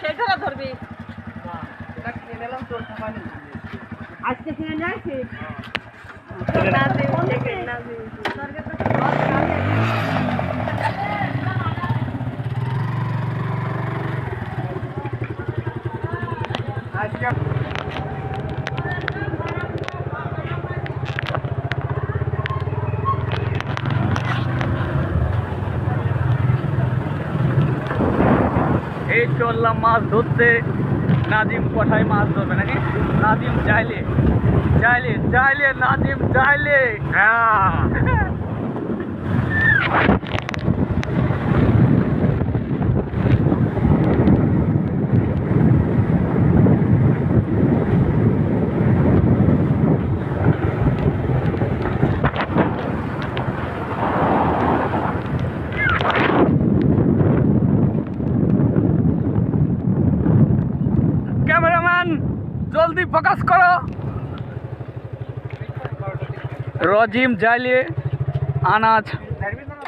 সেইটা ধরবি। এটা কিনে নিলাম তোর সময় নেই আজকে কিনে নিয়ে আসি আজকে এই চললাম মাছ ধরতে নাজিম কোথায় মাছ ধরবে নাকি? নাজিম চাইলে চাইলে চাইলে নাজিম চাইলে। হ্যাঁ। জলদি ফোকাস করো। রজিম জাইলে আনাজ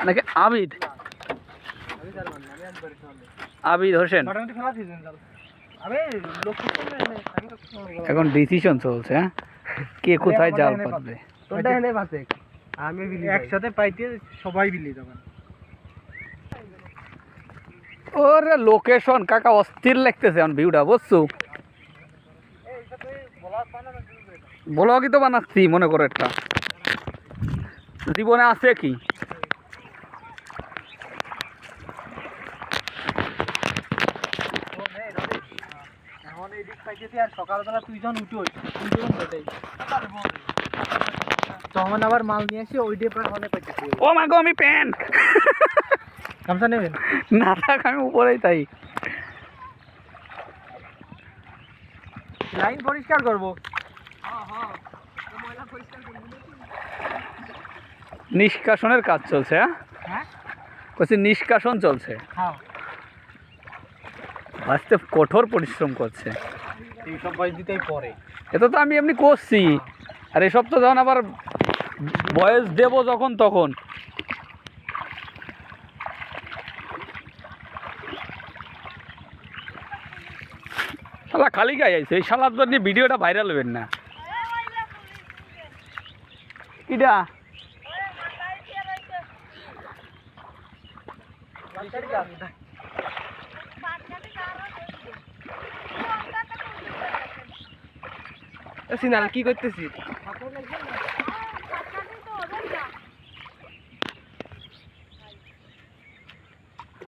নাকি আবিদ? আবিদ হোসেন। এখন ডিসিশন চলছে হ্যাঁ? কে কোথায় জাল পাতবে? আমি একসাথে পাইতে সবাই বিলি তখন ওরে লোকেশন কাকা অস্থির লাগতেছে এখন ভিউটা বুঝছ? ব্লগই তো বানাচ্ছি মনে করো একটা। জীবনে আছে কি? সকালবেলা তুই যখন তখন আবার মাল নিয়ে আসি ওই দিয়ে প্রায় হলে পাইতেছি ও মা আমি প্যান্ট। গামছা নেবেন? না থাক আমি উপরেই তাই। লাইন পরিষ্কার করব। নিষ্কাশনের কাজ চলছে হ্যাঁ? হ্যাঁ। বলছি নিষ্কাশন চলছে। হ্যাঁ। আস্তে কঠোর পরিশ্রম করছে। পরে। এটা তো আমি এমনি করছি। আর এসব তো যখন আবার বয়স দেব যখন তখন শালা খালি গায়ে আইছে, এই শালার জন্য ভিডিওটা ভাইরাল হবেন না। কিটা সিনাল, কি করতেছিস?